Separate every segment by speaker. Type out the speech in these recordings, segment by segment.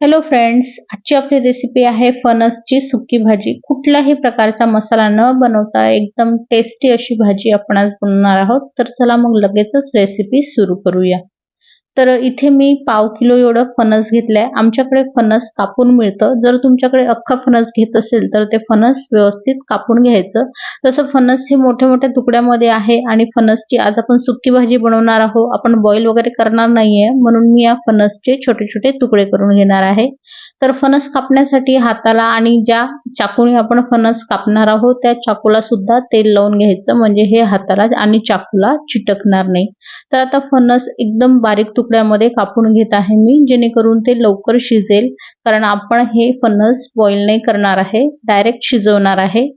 Speaker 1: Hello friends आजची आपली recipe आहे फणसची सुकी भाजी. कुठल्याही प्रकारचा मसाला न बनवता एकदम टेस्टी अशी भाजी आपण आज बनवणार आहोत. तर चला मग लगेचच रेसिपी सुरू करूया. तर इथे मी पाव किलो एवढं फणस घेतलंय. आमच्याकडे फणस कापून मिळतं. जर तुमच्याकडे अख्खा फणस घेत असेल तर ते फणस व्यवस्थित कापून घ्यायचं. तसं फणस हे मोठ्या मोठ्या तुकड्यामध्ये आहे आणि फणसची आज आपण सुकी भाजी बनवणार आहोत. आपण बॉईल वगैरे करणार नाहीये. म्हणून मी या फणसचे छोटे छोटे तुकडे करून घेणार आहे. तर फणस कापण्यासाठी हाताला आणि ज्या चाकूने आपण फणस कापणार आहोत त्या चाकूला सुद्धा तेल लावून घ्यायचं. म्हणजे हे हाताला आणि चाकूला चिटकणार नाही. तर आता फणस एकदम बारीक तुकड्यामध्ये कापून घेत आहे मी जेणेकरून ते लवकर शिजेल. कारण आपण हे फणस बॉईल नाही करणार आहे डायरेक्ट शिजवणार आहे.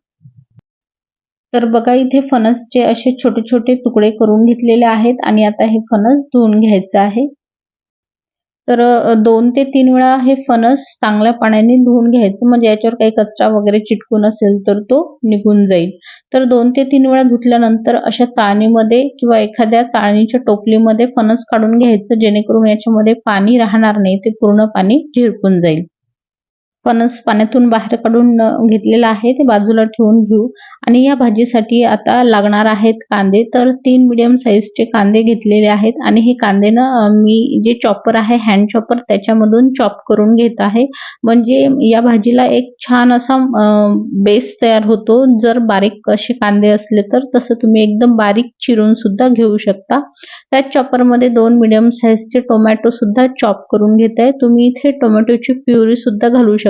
Speaker 1: तर बघा इथे फणसचे असे छोटे छोटे तुकडे करून घेतलेले आहेत आणि आता हे फणस धुवून घ्यायचं आहे. तर दोन ते तीन वेळा हे फणस चांगल्या पाण्याने धुवून घ्यायचं. म्हणजे याच्यावर काही कचरा वगैरे चिटकून असेल तर तो निघून जाईल. तर दोन ते तीन वेळा धुतल्यानंतर अशा चाळणीमध्ये किंवा एखाद्या चाळणीच्या टोपलीमध्ये फणस काढून घ्यायचं. जेणेकरून याच्यामध्ये पाणी राहणार नाही. ते पूर्ण पाणी झिरपून जाईल. फणस पाण्यातून बाहेर काढून घेतलेला आहे ते बाजूला ठेवून घेऊ. आणि या भाजीसाठी आता लागणार आहेत कांदे. तर तीन मिडियम साईजचे कांदे घेतलेले आहेत. आणि हे कांदे ना मी जे चॉपर आहे हँड चॉपर त्याच्यामधून चॉप करून घेत आहे. म्हणजे या भाजीला एक छान असा बेस तयार होतो. जर बारीक असे कांदे असले तर तसं तुम्ही एकदम बारीक चिरून सुद्धा घेऊ शकता. त्याच चॉपरमध्ये दोन मिडियम साईजचे टोमॅटो सुद्धा चॉप करून घेत आहे तुम्ही इथे टोमॅटोची प्युरी सुद्धा घालू शकता.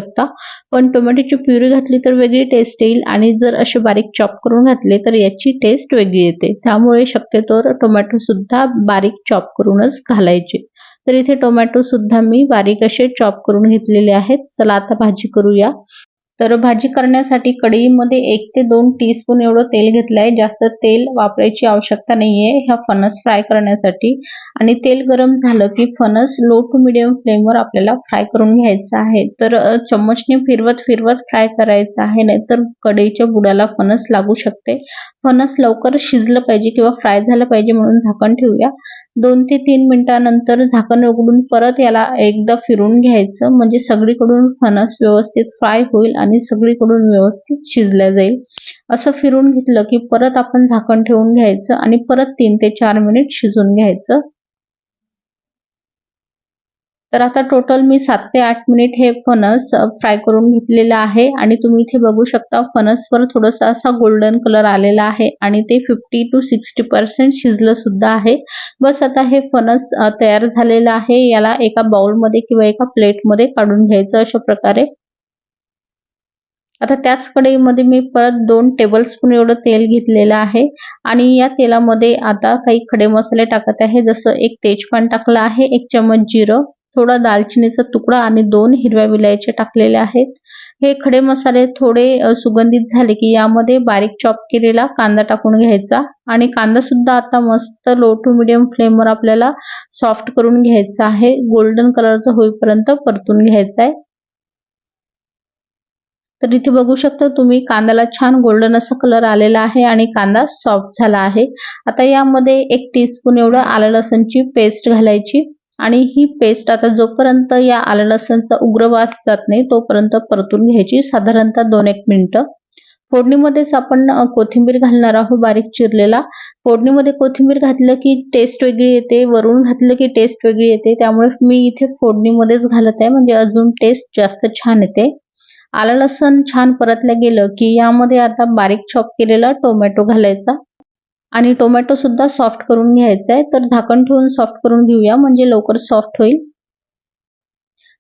Speaker 1: पण टोमॅटोची प्युरी घातली तर वेगळी टेस्ट येईल आणि जर असे बारीक चॉप करून घातले तर याची टेस्ट वेगळी येते. त्यामुळे शक्यतोवर टोमॅटो सुद्धा बारीक चॉप करूनच घालायचे. तर इथे टोमॅटो सुद्धा मी बारीक असे चॉप करून घेतलेले आहेत. चला आता भाजी करूया. तर भाजी करण्यासाठी कढईमध्ये एक ते दोन टीस्पून एवढं तेल घेतलं आहे जास्त तेल वापरायची आवश्यकता नाही आहे ह्या फणस फ्राय करण्यासाठी. आणि तेल गरम झालं की फणस लो टू मिडियम फ्लेमवर आपल्याला फ्राय करून घ्यायचा आहे. तर चम्मचने फिरवत फिरवत फ्राय करायचं आहे. नाहीतर कढईच्या बुडाला फणस लागू शकते. फणस लवकर शिजलं पाहिजे किंवा फ्राय झालं पाहिजे म्हणून झाकण ठेवूया. दोन ते तीन मिनिटानंतर झाकण उघडून परत याला एकदा फिरून घ्यायचं. म्हणजे सगळीकडून फणस व्यवस्थित फ्राय होईल आणि सगळीकडून व्यवस्थित शिजल्या जाईल. असं फिरून घेतलं की परत आपण झाकण ठेवून घ्यायचं आणि परत तीन ते चार मिनिट शिजून घ्यायचं. तर आता टोटल मी सात ते आठ मिनिट हे फणस फ्राय करून घेतलेलं आहे आणि तुम्ही इथे बघू शकता फणसवर थोडासा असा गोल्डन कलर आलेला आहे आणि ते फिफ्टी टू सिक्स्टी पर्सेंट शिजलं सुद्धा आहे. बस आता हे फणस तयार झालेलं आहे. याला एका बाउलमध्ये किंवा एका प्लेटमध्ये काढून घ्यायचं अशा प्रकारे. आता त्याच कढईमध्ये मी परत दोन टेबलस्पून एवढं तेल घेतलेलं आहे. आणि या तेलामध्ये आता काही खडे मसाले टाकत आहे. जसं एक तेजपान टाकलं आहे एक चमच जिरं थोडा दालचिनीचा तुकडा आणि दोन हिरव्या विलायचे टाकलेले आहेत. हे खडे मसाले थोडे सुगंधित झाले की यामध्ये बारीक चॉप केलेला कांदा टाकून घ्यायचा. आणि कांदा सुद्धा आता मस्त लो टू मिडियम फ्लेमवर आपल्याला सॉफ्ट करून घ्यायचा आहे. गोल्डन कलरचा होईपर्यंत परतून घ्यायचा आहे. तर इथे बघू शकता तुम्ही कांद्याला छान गोल्डन असा कलर आलेला आहे आणि कांदा सॉफ्ट झाला आहे. आता यामध्ये एक टीस्पून एवढं आलं लसणची पेस्ट घालायची आणि ही पेस्ट आता जोपर्यंत या आलं लसणचा उग्रवास जात नाही तोपर्यंत परतून घ्यायची. साधारणतः दोन एक मिनिटं. फोडणीमध्येच आपण कोथिंबीर घालणार आहोत बारीक चिरलेला. फोडणीमध्ये कोथिंबीर घातलं की टेस्ट वेगळी येते वरून घातलं की टेस्ट वेगळी येते. त्यामुळे मी इथे फोडणीमध्येच घालत आहे म्हणजे अजून टेस्ट जास्त छान येते. आलं लसण छान परतलं गेलं की यामध्ये आता बारीक चॉप केलेला टोमॅटो घालायचा. आणि टोमॅटो सुद्धा सॉफ्ट करून घ्यायचा आहे तर झाकण ठेवून सॉफ्ट करून घेऊया. म्हणजे लवकर सॉफ्ट होईल.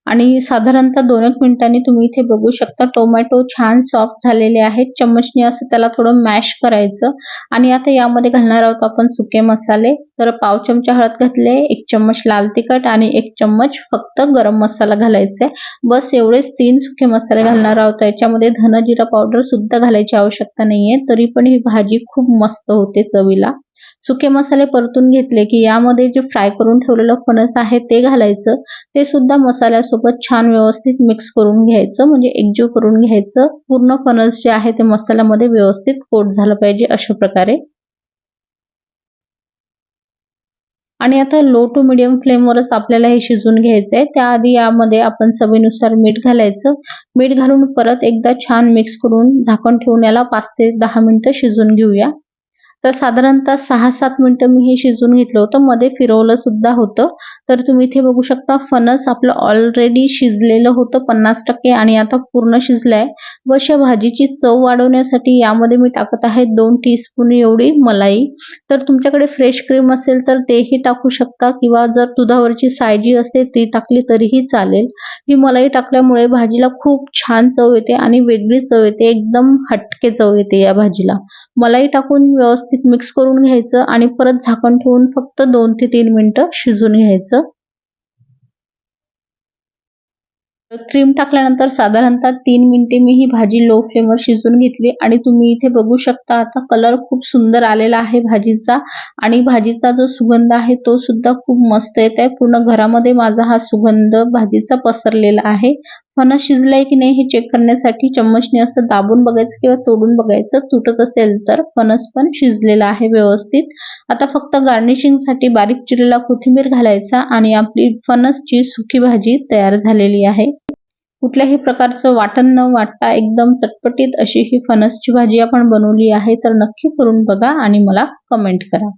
Speaker 1: आणि साधारणतः दोन एक मिनिटांनी तुम्ही इथे बघू शकता. टोमॅटो छान सॉफ्ट झालेले आहेत. चम्मचने असं त्याला थोडं मॅश करायचं. आणि आता यामध्ये घालणार आहोत आपण सुके मसाले. तर पाव चमचा हळद घातले एक चम्मच लाल तिखट आणि एक चम्मच फक्त गरम मसाला घालायचा बस एवढेच तीन सुके मसाले घालणार आहोत. याच्यामध्ये धनजिरा पावडर सुद्धा घालायची आवश्यकता नाहीये. तरी पण ही भाजी खूप मस्त होते चवीला. सुके मसाले परतून घेतले की यामध्ये जे फ्राय करून ठेवलेलं फणस आहे ते घालायचं. ते सुद्धा मसाल्यासोबत छान व्यवस्थित मिक्स करून घ्यायचं. म्हणजे एकजीव करून घ्यायचं. पूर्ण फणस जे आहे ते मसाल्यामध्ये व्यवस्थित कोट झालं पाहिजे अशा प्रकारे. आणि आता लो टू मिडियम फ्लेमवरच आपल्याला हे शिजून घ्यायचं आहे त्याआधी यामध्ये आपण चवीनुसार मीठ घालायचं. मीठ घालून परत एकदा छान मिक्स करून झाकण ठेवून याला पाच ते दहा मिनिटं शिजून घेऊया. तर साधारणतः सहा सात मिनिटं मी हे शिजून घेतलं होतं. मध्ये फिरवलं सुद्धा होतं. तर तुम्ही इथे बघू शकता फणस आपलं ऑलरेडी शिजलेलं होतं पन्नास टक्के आणि आता पूर्ण शिजलंय. व अशा भाजीची चव वाढवण्यासाठी यामध्ये मी टाकत आहे दोन टीस्पून एवढी मलाई. तर तुमच्याकडे फ्रेश क्रीम असेल तर तेही टाकू शकता किंवा जर दुधावरची सायजी असते ती टाकली तरीही चालेल. ही मलाई टाकल्यामुळे भाजीला खूप छान चव येते आणि वेगळी चव येते. एकदम हटके चव येते या भाजीला. मलाई टाकून व्यवस्थित मिक्स करून घ्यायचं आणि परत झाकण ठेवून फक्त दोन ते तीन मिनिटं शिजून घ्यायचं. क्रीम टाकल्यानंतर साधारणतः तीन मिनिटे मी ही भाजी लो फ्लेमवर शिजून घेतली आणि तुम्ही इथे बघू शकता आता कलर खूप सुंदर आलेला आहे भाजीचा आणि भाजीचा जो सुगंध आहे तो सुद्धा खूप मस्त येत आहे पूर्ण घरामध्ये माझा हा सुगंध भाजीचा पसरलेला आहे. फणस शिजलाय की नाही हे चेक करण्यासाठी चम्मचने असं दाबून बघायचं किंवा तोडून बघायचं. तुटत असेल तर फणस पण शिजलेला आहे व्यवस्थित. आता फक्त गार्निशिंगसाठी बारीक चिरलेला कोथिंबीर घालायचा आणि आपली फणसची सुकी भाजी तयार झालेली आहे. कुठल्याही प्रकारचं वाटण न वाटता एकदम चटपटीत अशी ही फणसची भाजी आपण बनवली आहे तर नक्की करून बघा आणि मला कमेंट करा.